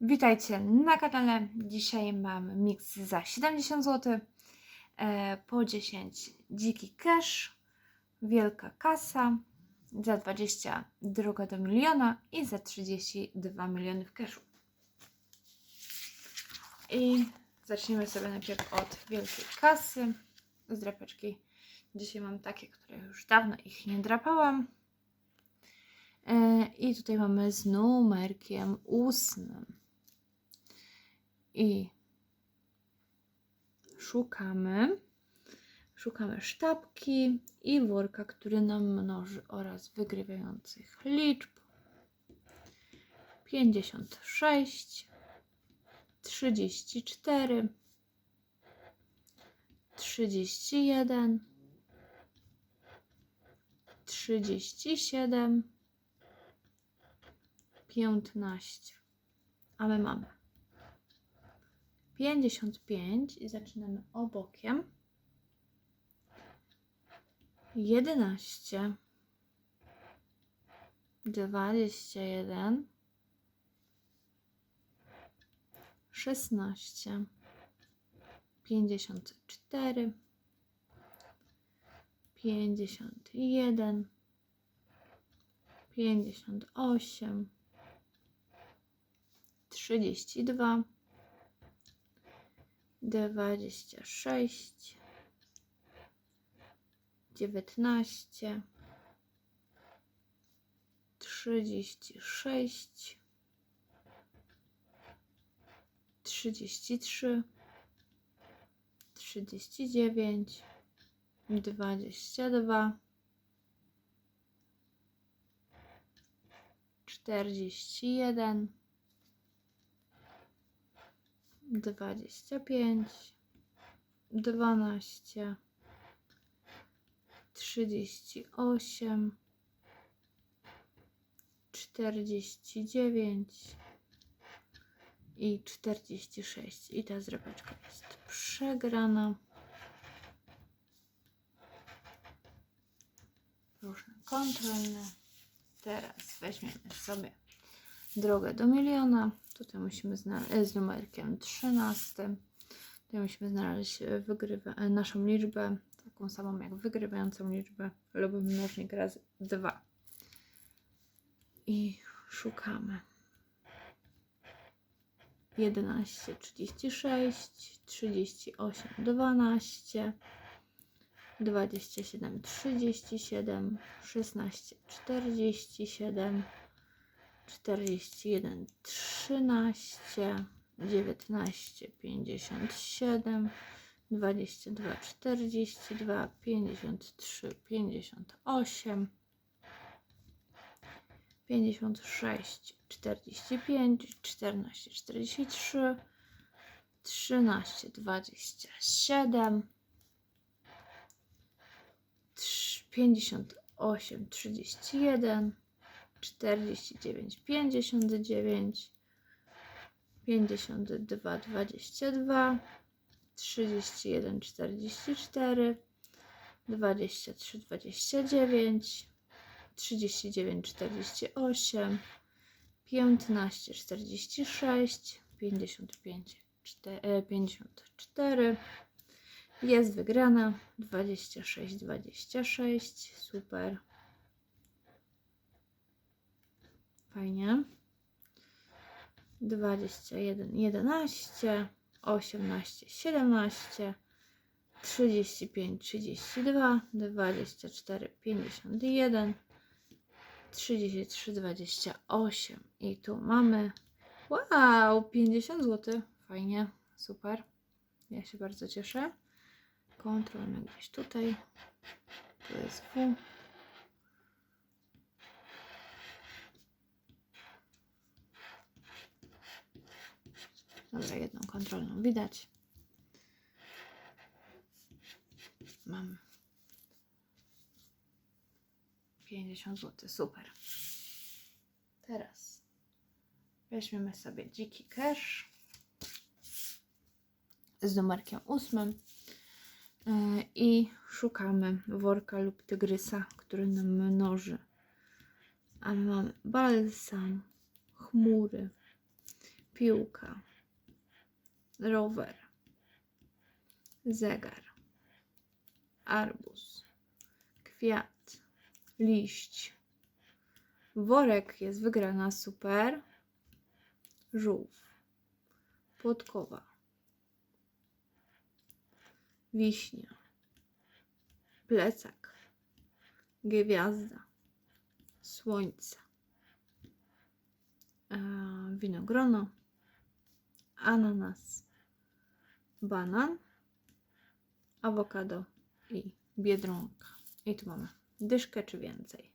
Witajcie na kanale. Dzisiaj mam miks za 70 zł, e, po 10 dziki cash, wielka kasa, za 20 droga do miliona i za 32 miliony w cashu. I zaczniemy sobie najpierw od wielkiej kasy z drapeczki. Dzisiaj mam takie, które już dawno ich nie drapałam. E, I tutaj mamy z numerkiem ósmym. I szukamy, szukamy sztabki i worka, który nam mnoży oraz wygrywających liczb. 56, 34, 31, 37, 15. A my mamy 55 i zaczynamy obokiem. 11, 21, 16, 54, 51, 58, 32, 26, 19, 36, 33, 39, 22, 41, 25, 12, 38, 49 i 46. I ta zrepeczka jest przegrana. Różne kontrolne. Teraz weźmiemy sobie drogę do miliona. Tutaj musimy znaleźć z numerkiem 13. Tutaj musimy znaleźć e, wygrywa, e, naszą liczbę, taką samą jak wygrywającą liczbę lub mnożnik razy 2. I szukamy. 11, 36, 38, 12, 27, 37, 16, 47, 41, 13, 19, 57, 22, 42, 53, 58, 56, 45, 14, 43, 13, 27, 58, 31, 49, 59, 52, 22, 31, 44, 23, 29, 39, 48, 15, 46, 55, 54. Jest wygrana 26, 26. Super. Fajnie. 21, 11, 18, 17, 35, 32, 24, 51, 33, 28. I tu mamy. Wow, 50 zł. Fajnie, super. Ja się bardzo cieszę. Kontrolmy gdzieś tutaj. Tu jest W. Dobra, jedną kontrolną widać. Mam 50 zł, super. Teraz weźmiemy sobie dziki cash z numerkiem ósmym yy, i szukamy worka lub tygrysa, który nam mnoży. A my mamy balsam, chmury, piłka, rower, zegar, arbuz, kwiat, liść. Worek jest wygrana super. Żółw, podkowa, wiśnia, plecak, gwiazda, słońce, winogrono, ananas, banan, awokado i biedronka. I tu mamy dyszkę czy więcej.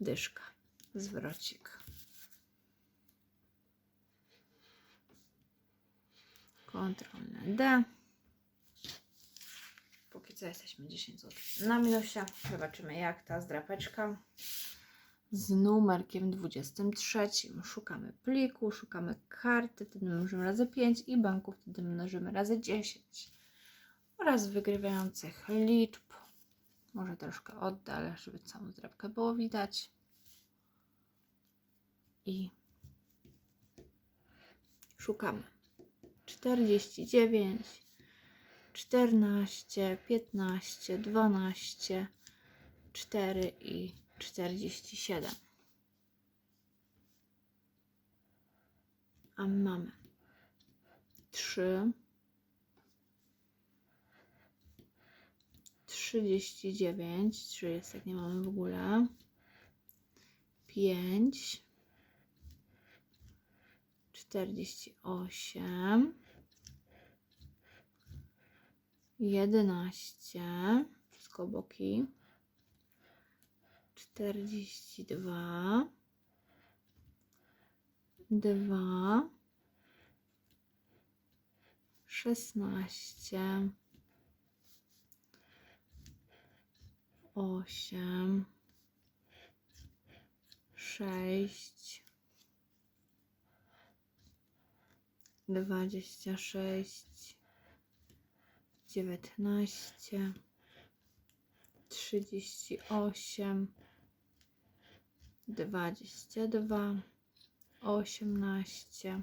Dyszka, zwrocik. Kontrolne D. Póki co jesteśmy 10 zł na minusie. Zobaczymy jak ta zdrapeczka z numerkiem 23. Szukamy pliku, szukamy karty, wtedy mnożymy razy 5 i banku, wtedy mnożymy razy 10. Oraz wygrywających liczb. Może troszkę oddalę, żeby całą zdrapkę było widać. I szukamy. 49, 14, 15, 12, 4 i 47. A mamy 3, 39, 3 jest jak nie mamy w ogóle, 5, 48, 11, wszystko boki, 42, 2, 16, 8, 6, 26, 19, 38, 22, 18,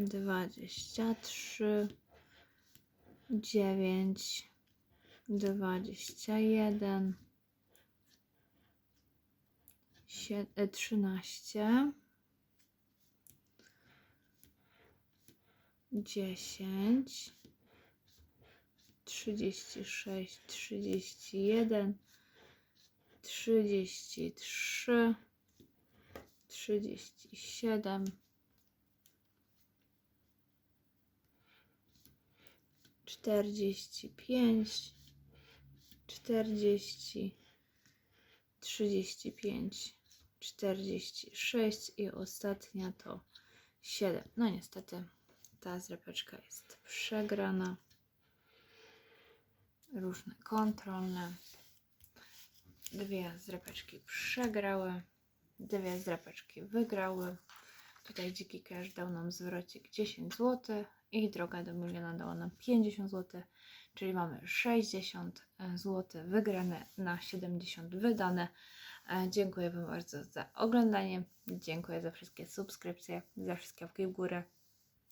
24, 23, 9, 21, sie- e, 13, 10, 36, 31, 33, 37, 45, 40, 35, 46 i ostatnia to 7. No niestety ta zrepeczka jest przegrana. Różne kontrolne. Dwie zrepeczki przegrały, dwie zrepeczki wygrały. Tutaj dziki cash dał nam zwrocik 10 zł i droga do miliona dała nam 50 zł, czyli mamy 60 zł wygrane na 70 wydane. E, Dziękuję Wam bardzo za oglądanie. Dziękuję za wszystkie subskrypcje, za wszystkie łapki w górę,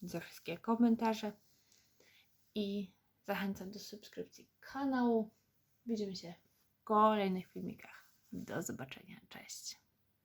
za wszystkie komentarze i zachęcam do subskrypcji kanału. Widzimy się w kolejnych filmikach. Do zobaczenia. Cześć.